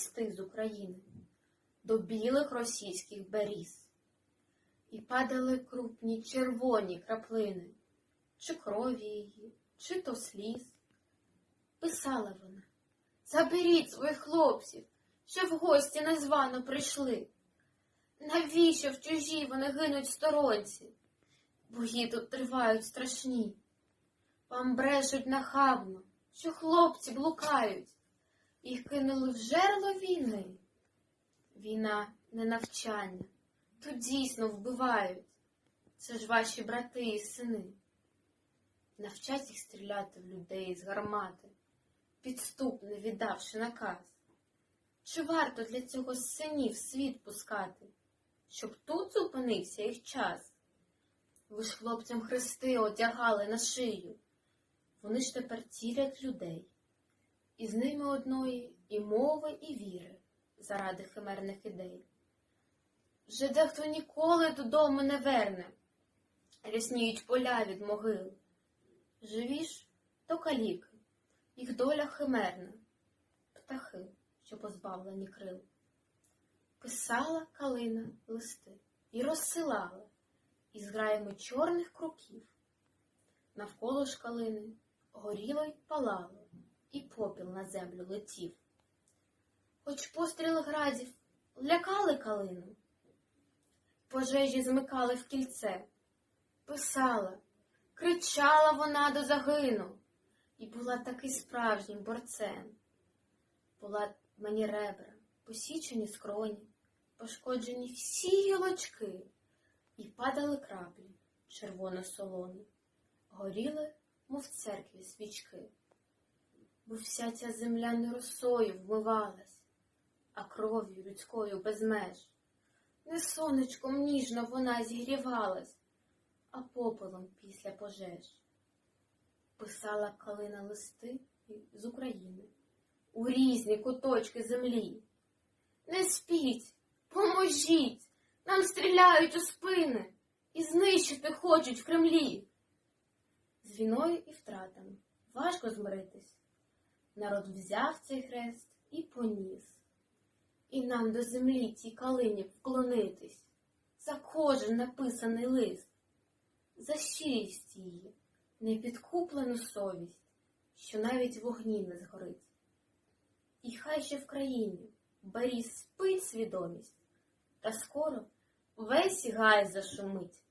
хрести з України до білих російських беріз. І падали крупні червоні краплини, чи крові її, чи то сліз. Писала вона Заберіть своїх хлопців, що в гості незвано прийшли. Навіщо в чужі вони гинуть сторонці? Бої тут тривають страшні. Вам брешуть нахабно, що хлопці блукають. Їх кинули в жерло війни. Війна не навчання, тут дійсно вбивають. Це ж ваші брати і сини. Навчать їх стріляти в людей з гармати, підступно віддавши наказ. Чи варто для цього синів світ пускати, щоб тут зупинився їх час? Ви ж хлопцям хрести одягали на шию. Вони ж тепер цілять людей. І з ними одної і мови, і віри заради химерних ідей. Вже дехто ніколи додому не верне, рясніють поля від могил. Живі ж то каліки, їх доля химерна, птахи, що позбавлені крил. Писала калина листи і розсилала із граями чорних круків. Навколо ж калини горіло й палало, попіл на землю летів. Хоч постріли градів лякали калину, пожежі змикали в кільце, писала, кричала вона до загину, і була таки справжнім борцем. Була мені ребра, посічені скроні, пошкоджені всі гілочки, і падали краплі червоно-солоні, горіли, мов в церкві свічки. Бо вся ця земля не росою вмивалась, а кров'ю людською без меж. Не сонечком ніжно вона зігрівалась, а попелом після пожеж. Писала калина листи з України у різні куточки землі. Не спіть, поможіть, нам стріляють у спини і знищити хочуть в Кремлі. З війною і втратами важко змиритись. Народ взяв цей хрест і поніс. І нам до землі цій калині вклонитись за кожен написаний лист, за щирість її, непідкуплену совість, що навіть вогні не згорить. І хай ще в країні барі спить свідомість, та скоро весь гай зашумить.